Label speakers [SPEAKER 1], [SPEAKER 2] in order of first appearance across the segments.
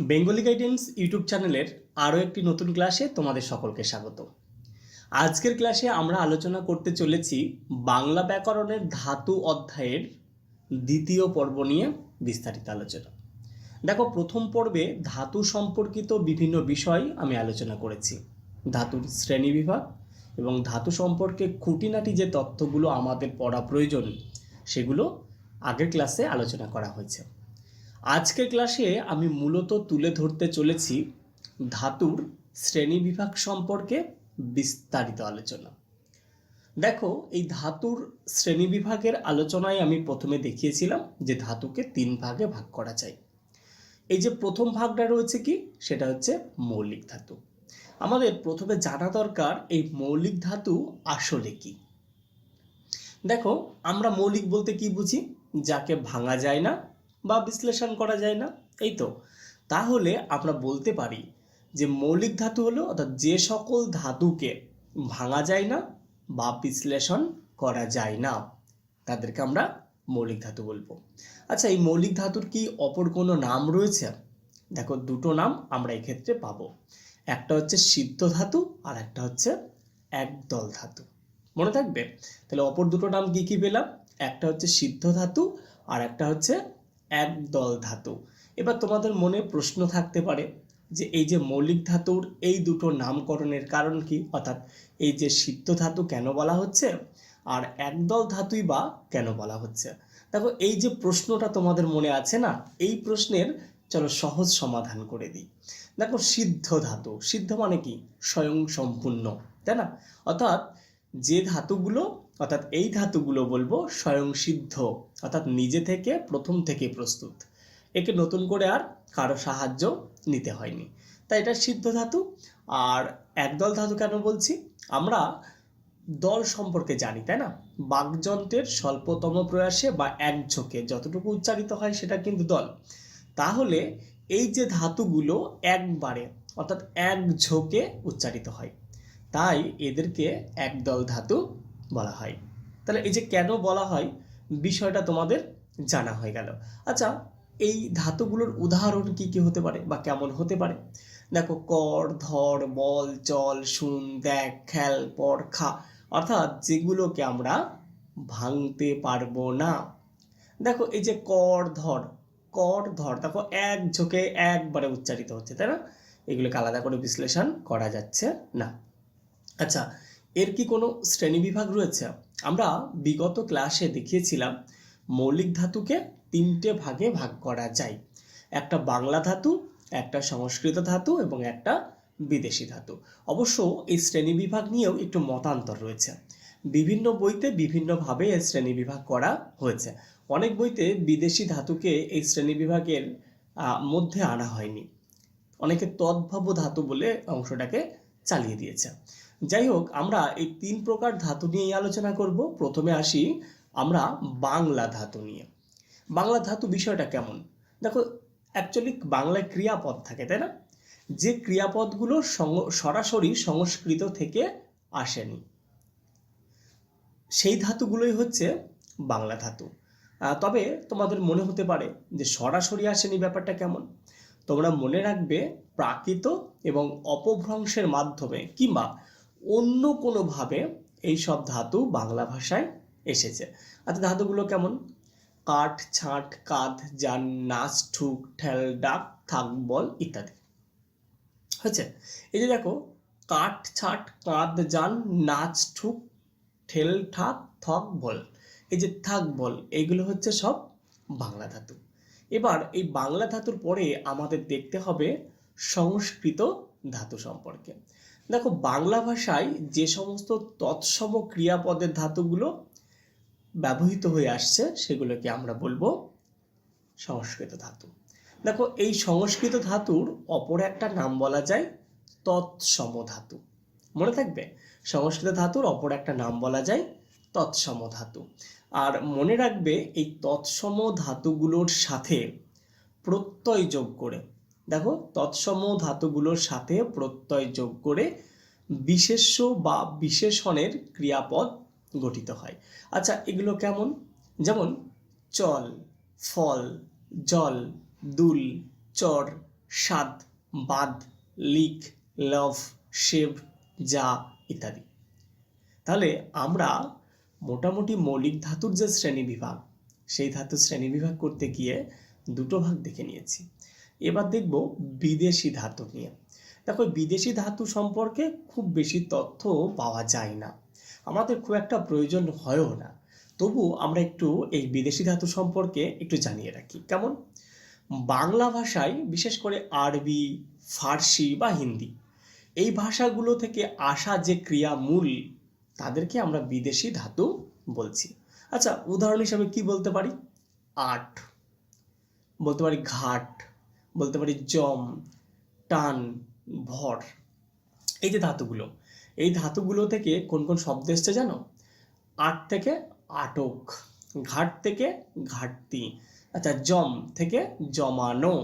[SPEAKER 1] Bengali guidance YouTube চ্যানেলের আরও একটি নতুন ক্লাসে তোমাদের সকলকে স্বাগত। আজকের ক্লাসে আমরা আলোচনা করতে চলেছি বাংলা ব্যাকরণের ধাতু অধ্যায়ের দ্বিতীয় পর্ব নিয়ে বিস্তারিত আলোচনা। দেখো, প্রথম পর্বে ধাতু সম্পর্কিত বিভিন্ন বিষয় আমি আলোচনা করেছি। ধাতুর শ্রেণীবিভাগ এবং ধাতু সম্পর্কে খুঁটিনাটি যে তথ্যগুলো আমাদের পড়া প্রয়োজন, সেগুলো আগের ক্লাসে আলোচনা করা হয়েছে। আজকের ক্লাসে আমি মূলত তুলে ধরতে চলেছি ধাতুর শ্রেণীবিভাগ সম্পর্কে বিস্তারিত আলোচনা। দেখো, এই ধাতুর শ্রেণীবিভাগের আলোচনায় আমি প্রথমে দেখিয়েছিলাম যে ধাতুকে তিন ভাগে ভাগ করা যায়। এই যে প্রথম ভাগটা রয়েছে কি? সেটা হচ্ছে মৌলিক ধাতু। আমাদের প্রথমে জানা দরকার এই মৌলিক ধাতু আসলে কি? দেখো, আমরা মৌলিক বলতে কি বুঝি? যাকে ভাঙা যায় না বা বিশ্লেষণ করা যায় না, এই তো। তাহলে আমরা বলতে পারি যে মৌলিক ধাতু হলো, অর্থাৎ যে সকল ধাতুকে ভাঙা যায় না বা বিশ্লেষণ করা যায় না, তাদেরকে আমরা মৌলিক ধাতু বলব। আচ্ছা এই মৌলিক ধাতুর কি অপর কোনো নাম রয়েছে? দেখো, দুটো নাম আমরা এক্ষেত্রে পাবো। একটা হচ্ছে সিদ্ধ ধাতু আর একটা হচ্ছে একদল ধাতু। মনে থাকবে? তাহলে অপর দুটো নাম কি কি পেলাম? একটা হচ্ছে সিদ্ধ ধাতু আর একটা হচ্ছে একদল ধাতু। এবার তোমাদের মনে প্রশ্ন থাকতে পারে যে এই যে মৌলিক ধাতুর এই দুটো নামকরণের কারণ কি? অর্থাৎ এই যে সিদ্ধ ধাতু কেন বলা হচ্ছে আর একদল ধাতুই বা কেন বলা হচ্ছে? দেখো, এই যে প্রশ্নটা তোমাদের মনে আছে না, এই প্রশ্নের চলো সহজ সমাধান করে দিই। দেখো, সিদ্ধ ধাতু, সিদ্ধ মানে কি? স্বয়ং সম্পূর্ণ, তাই না? অর্থাৎ যে ধাতুগুলো অর্থাৎ এই ধাতুগুলো বলব স্বয়ং সিদ্ধ অর্থাৎ নিজে থেকে, প্রথম থেকে প্রস্তুত। একে নতুন করে আর কারও সাহায্য নিতে হয়নি। তাই এটা সিদ্ধ ধাতু। আর একদল ধাতু কেন বলছি? আমরা দল সম্পর্কে জানি, তাই না? বাকযন্ত্রের স্বল্পতম প্রয়াসে বা এক ঝোঁকে যতটুকু উচ্চারিত হয় সেটা কিন্তু দল। তাহলে এই যে ধাতুগুলো একবারে, অর্থাৎ এক ঝোঁকে উচ্চারিত হয়, তাই এদেরকে একদল ধাতু বলা হয়। তাহলে এই যে কেন বলা হয়, বিষয়টা তোমাদের জানা হয়ে গেল। আচ্ছা এই ধাতুগুলোর উদাহরণ কি কি হতে পারে বা কেমন হতে পারে? দেখো, কর, ধর, বল, চল, শুন, দেখ, খেল, পর, খা, অর্থাৎ যেগুলোকে আমরা ভাঙতে পারব না। দেখো, এই যে কর, ধর কর, ধর, দেখো, এক ঝোঁকে একবারে উচ্চারিত হচ্ছে, তাই না? এগুলোকে আলাদা করে বিশ্লেষণ করা যাচ্ছে না। আচ্ছা এর কি কোনো শ্রেণীবিভাগ রয়েছে? আমরা বিগত ক্লাসে দেখিয়েছিলাম, মৌলিক ধাতুকে তিনটে ভাগে ভাগ করা যায়। একটা বাংলা ধাতু, একটা সংস্কৃত ধাতু এবং একটা বিদেশি ধাতু। অবশ্য এই শ্রেণীবিভাগ নিয়েও একটু মতান্তর রয়েছে। বিভিন্ন বইতে বিভিন্নভাবে এই শ্রেণীবিভাগ করা হয়েছে। অনেক বইতে বিদেশি ধাতুকে এই শ্রেণীবিভাগের মধ্যে আনা হয়নি। অনেকে তদ্ভব ধাতু বলে অংশটাকে চালিয়ে দিয়েছে। যাই হোক আমরা এই তিন প্রকার ধাতু নিয়েই আলোচনা করব। প্রথমে আসি আমরা বাংলা ধাতু নিয়ে। বাংলা ধাতু বিষয়টা কেমন? দেখো অ্যাকচুয়ালি বাংলায় ক্রিয়াপদ থাকে, তাই না? যে ক্রিয়াপদগুলো সরাসরি সংস্কৃত থেকে আসেনি। সেই ধাতুগুলোই হচ্ছে বাংলা ধাতু। তবে তোমাদের মনে হতে পারে যে সরাসরি আসেনি ব্যাপারটা কেমন? তোমরা মনে রাখবে প্রাকৃত এবং অপভ্রংশের মাধ্যমে কিংবা অন্য কোনোভাবে এই সব ধাতু বাংলা ভাষায় এসেছে। আচ্ছা ধাতুগুলো কেমন? কাঠ, ছাঁট, কাঁধ যান নাচ, ঠুক, ঠেল, ডাক, থাক, বল ইত্যাদি। হচ্ছে এই যে দেখো, কাঠ, ছাট, কাঁধ, যান, নাচ, ঠুক, ঠেল, ঠাক, থক, বল। এই যে থাক, বল, এইগুলো হচ্ছে সব বাংলা ধাতু। এবার এই বাংলা ধাতুর পরে আমাদের দেখতে হবে সংস্কৃত ধাতু সম্পর্কে। দেখো, বাংলা ভাষায় যে সমস্ত তৎসম ক্রিয়াপদের ধাতুগুলো ব্যবহৃত হয়ে আসছে, সেগুলোকে আমরা বলব সংস্কৃত ধাতু। দেখো, এই সংস্কৃত ধাতুর অপর একটা নাম বলা যায় তৎসম ধাতু। মনে থাকবে? সংস্কৃত ধাতুর অপর একটা নাম বলা যায় তৎসম ধাতু। আর মনে রাখবে, এই তৎসম ধাতুগুলোর সাথে প্রত্যয় যোগ করে দেখো তৎসম ধাতুগুলোর সাথে প্রত্যয় যোগ করে বিশেষ্য বা বিশেষণের ক্রিয়াপদ গঠিত হয়। আচ্ছা এগুলো কেমন? যেমন, চল, ফল, জল, দুল, চর স্বাদ বাদ, লিক লভ শেভ যা ইত্যাদি। তাহলে আমরা মোটামুটি মৌলিক ধাতুর যে শ্রেণি বিভাগ সেই ধাতুর শ্রেণি বিভাগ করতে গিয়ে দুটো ভাগ দেখে নিয়েছি। এবার দেখব বিদেশি ধাতু নিয়ে। দেখো, বিদেশি ধাতু সম্পর্কে খুব বেশি তথ্য পাওয়া যায় না। আমাদের খুব একটা প্রয়োজন হয়ও না। তবু আমরা একটু এই বিদেশি ধাতু সম্পর্কে একটু জানিয়ে রাখি। কেমন? বাংলা ভাষায় বিশেষ করে আরবি, ফার্সি বা হিন্দি, এই ভাষাগুলো থেকে আসা যে ক্রিয়ামূল, তাদেরকে আমরা বিদেশি ধাতু বলছি। আচ্ছা উদাহরণ হিসাবে কি বলতে পারি? আট। বলতে পারি ঘাট। বলতে পারি জম, টান, ভর। এই যে ধাতুগুলো, এই ধাতুগুলো থেকে কোন কোন শব্দ এসছে জানো? আট থেকে আটক, ঘাট থেকে ঘাটতি। আচ্ছা জম থেকে জমানো,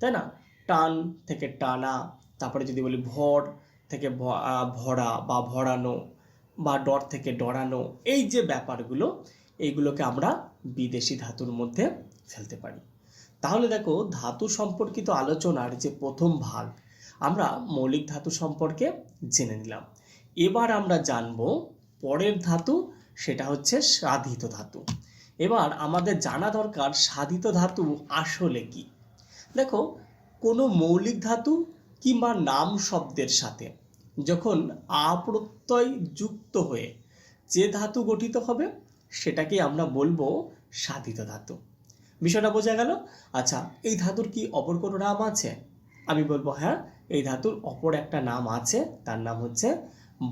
[SPEAKER 1] তাই না? টান থেকে টানা, তারপরে যদি বলি ভর থেকে ভরা বা ভরানো বা ডর থেকে ডরানো, এই যে ব্যাপারগুলো, এইগুলোকে আমরা বিদেশি ধাতুর মধ্যে ফেলতে পারি। তাহলে দেখো ধাতু সম্পর্কিত আলোচনার যে প্রথম ভাগ, আমরা মৌলিক ধাতু সম্পর্কে জেনে নিলাম। এবার আমরা জানব পরের ধাতু, সেটা হচ্ছে সাধিত ধাতু। এবার আমাদের জানা দরকার সাধিত ধাতু আসলে কি? দেখো, কোনো মৌলিক ধাতু কিংবা নাম শব্দের সাথে যখন আপ্রত্যয় যুক্ত হয়ে যে ধাতু গঠিত হবে সেটাকে আমরা বলব সাধিত ধাতু। বিষয়টা বোঝা গেল। আচ্ছা এই ধাতুর কি অপর কোনো নাম আছে? আমি বলব হ্যাঁ এই ধাতুর অপর একটা নাম আছে, তার নাম হচ্ছে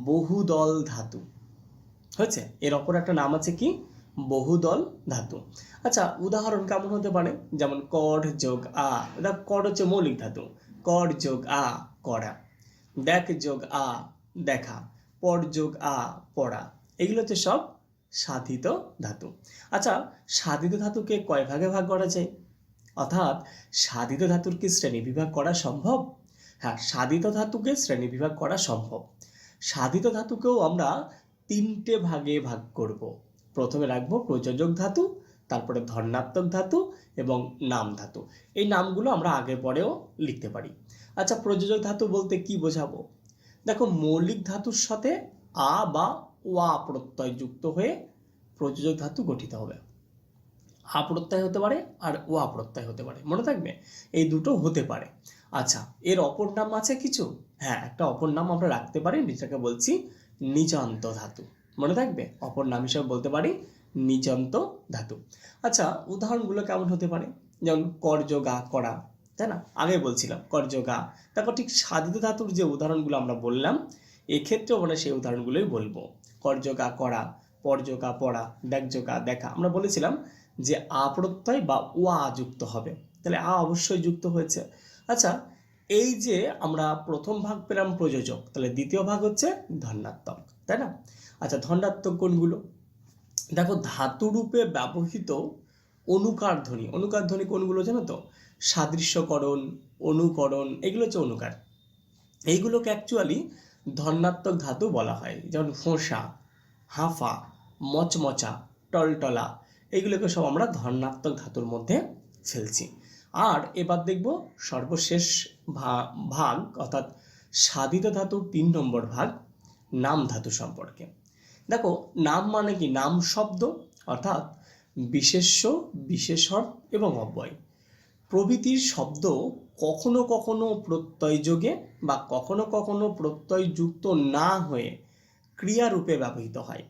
[SPEAKER 1] বহুদল ধাতু। হয়েছে? এর অপর একটা নাম আছে কি? বহুদল ধাতু। আচ্ছা উদাহরণ কেমন হতে পারে? যেমন, কর যোগ আ। এটা কর হচ্ছে মৌলিক ধাতু। কর যোগ আ, করা। দেখ যোগ আ, দেখা। পর যোগ আ, পড়া। এগুলো হচ্ছে সব সাধিত ধাতু। আচ্ছা সাধিত ধাতুকে কয় ভাগে ভাগ করা যায়? অর্থাৎ, সাধিত ধাতুর কি শ্রেণি বিভাগ করা সম্ভব? হ্যাঁ সাধিত ধাতুকে শ্রেণি বিভাগ করা সম্ভব। সাধিত ধাতুকেও আমরা তিনটে ভাগে ভাগ করব। প্রথমে রাখব প্রযোজক ধাতু, তারপরে ধর্নাত্মক ধাতু এবং নাম ধাতু। এই নামগুলো আমরা আগে পরেও লিখতে পারি। আচ্ছা প্রযোজক ধাতু বলতে কি বোঝাবো? দেখো, মৌলিক ধাতুর সাথে আ বা ওয়া প্রত্যয় যুক্ত হয়ে প্রযোজক ধাতু গঠিত হবে। আ প্রত্যয় হতে পারে আর ওয়া প্রত্যয় হতে পারে। মনে থাকবে? এই দুটো হতে পারে। আচ্ছা এর অপর নাম আছে কিছু? হ্যাঁ একটা অপর নাম আমরা রাখতে পারি, যেটাকে বলছি নিচন্ত ধাতু। মনে থাকবে? অপর নাম হিসেবে বলতে পারি নিচন্ত ধাতু। আচ্ছা উদাহরণগুলো কেমন হতে পারে? যেমন করযোগা করা, তাই না? আগে বলছিলাম, করযোগা। তারপর ঠিক সাধিত ধাতুর যে উদাহরণগুলো আমরা বললাম, এক্ষেত্রেও আমরা সেই উদাহরণগুলোই বলব। করযোগা করা, পরযোগা পড়া দেখযোগা দেখা। আমরা বলেছিলাম যে আ প্রত্যয় বা ওয়া যুক্ত হবে। তাহলে আ অবশ্যই যুক্ত হয়েছে। আচ্ছা এই যে আমরা প্রথম ভাগ পেলাম প্রযোজক, তাহলে দ্বিতীয় ভাগ হচ্ছে ধন্যাত্মক তাই না? আচ্ছা ধন্যাত্মক কোনগুলো? দেখো, ধাতুরূপে ব্যবহৃত অনুকার ধ্বনি অনুকার ধ্বনি কোনগুলো জানো তো? সাদৃশ্যকরণ, অনুকরণ, এগুলো হচ্ছে অনুকার। এইগুলোকে অ্যাকচুয়ালি ধন্যাত্মক ধাতু বলা হয়, যেমন ফোঁসা, হাঁফা, মচমচা, টলটলা, এগুলোকে সব আমরা ধন্যাত্মক ধাতুর মধ্যে ফেলছি। আর এবার দেখব সর্বশেষ ভাগ, অর্থাৎ সাধিত ধাতুর তিন নম্বর ভাগ, নাম ধাতু সম্পর্কে। দেখো, নাম মানে কি? নাম শব্দ, অর্থাৎ বিশেষ্য, বিশেষণ এবং অব্যয়। প্রভৃতির শব্দ কখনো কখনো প্রত্যয় যোগে বা কখনো কখনো প্রত্যয় যুক্ত না হয়ে ক্রিয়ারূপে ব্যবহৃত হয়।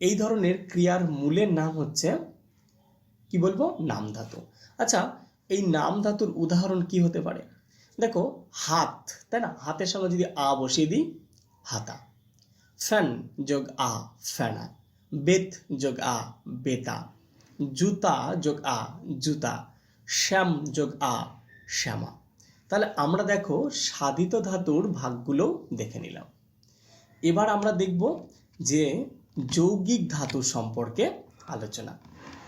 [SPEAKER 1] এই ধরনের ক্রিয়ার মূলের নাম হচ্ছে, কি বলব? নাম ধাতু আচ্ছা এই নাম ধাতুর উদাহরণ কি হতে পারে? দেখো, হাত, তাই না? হাতের সঙ্গে যদি আ বসিয়ে দিই, হাতা। ফ্যান যোগ আ, ফেনা। বেত যোগ আ, বেতা। জুতা যোগ আ, জুতা। শ্যাম যোগ আ, শ্যামা। তাহলে আমরা দেখো সাধিত ধাতুর ভাগগুলো দেখে নিলাম। এবার আমরা দেখব যে যৌগিক ধাতু সম্পর্কে আলোচনা।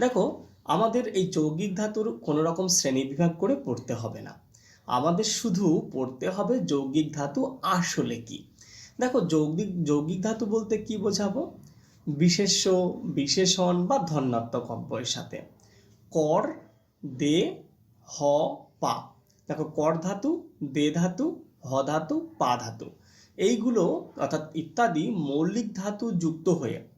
[SPEAKER 1] দেখো, আমাদের এই যৌগিক ধাতুর কোনো রকম শ্রেণি বিভাগ করে পড়তে হবে না। আমাদের শুধু পড়তে হবে যৌগিক ধাতু আসলে কি। দেখো, যৌগিক যৌগিক ধাতু বলতে কি বোঝাবো? বিশেষ্য, বিশেষণ বা ধন্যাত্মক অব্যয়ের সাথে। কর দে, হ, পা। দেখো, কর ধাতু, দে ধাতু, হ ধাতু, পা ধাতু। এইগুলো, অর্থাৎ ইত্যাদি মৌলিক ধাতু যুক্ত হয়ে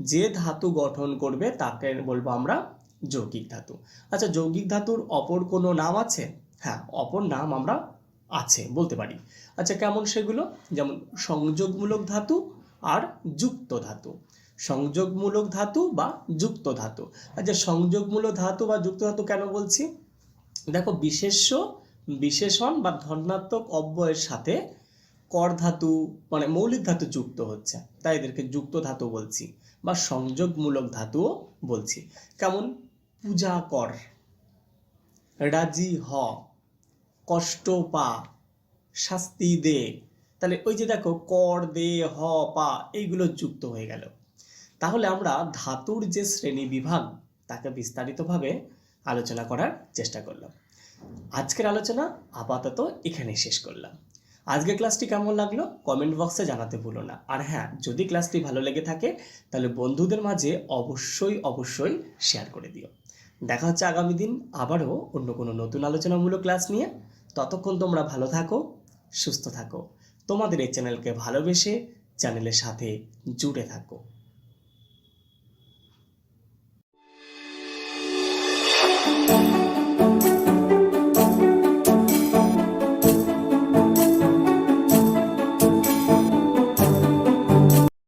[SPEAKER 1] যে ধাতু গঠন করবে তাকে বলব আমরা যৌগিক ধাতু। আচ্ছা যৌগিক ধাতুর অপর কোনো নাম আছে? হ্যাঁ অপর নাম আমরা আছে, বলতে পারি। আচ্ছা কেমন সেগুলো? যেমন সংযোগমূলক ধাতু আর যুক্ত ধাতু। সংযোগমূলক ধাতু বা যুক্ত ধাতু। আচ্ছা সংযোগমূলক ধাতু বা যুক্ত ধাতু কেন বলছি? দেখো বিশেষ্য, বিশেষণ বা ধনাত্মক অব্যয়ের সাথে কর ধাতু মানে মৌলিক ধাতু যুক্ত হচ্ছে। তাই এদেরকে যুক্ত ধাতু বলছি বা সংযোগমূলক ধাতুও বলছি। কেমন? পূজা কর, রাজি হ, কষ্ট পা, শাস্তি দে। তাহলে ওই যে দেখো কর, দে, হ, পা, এইগুলো যুক্ত হয়ে গেল। তাহলে আমরা ধাতুর যে শ্রেণি বিভাগ, তাকে বিস্তারিতভাবে আলোচনা করার চেষ্টা করলাম। আজকের আলোচনা আপাতত এখানেই শেষ করলাম। আজকের ক্লাসটি কেমন লাগল কমেন্ট বক্সে জানাতে ভুলো না। আর হ্যাঁ যদি ক্লাসটি ভালো লেগে থাকে, তাহলে বন্ধুদের মাঝে অবশ্যই অবশ্যই শেয়ার করে দিও। দেখা হচ্ছে আগামী দিন আবারও অন্য কোনো নতুন আলোচনামূলক ক্লাস নিয়ে। ততক্ষণ তোমরা ভালো থাকো, সুস্থ থাকো। তোমাদের এই চ্যানেলকে ভালোবেসে চ্যানেলের সাথে জুড়ে থাকো।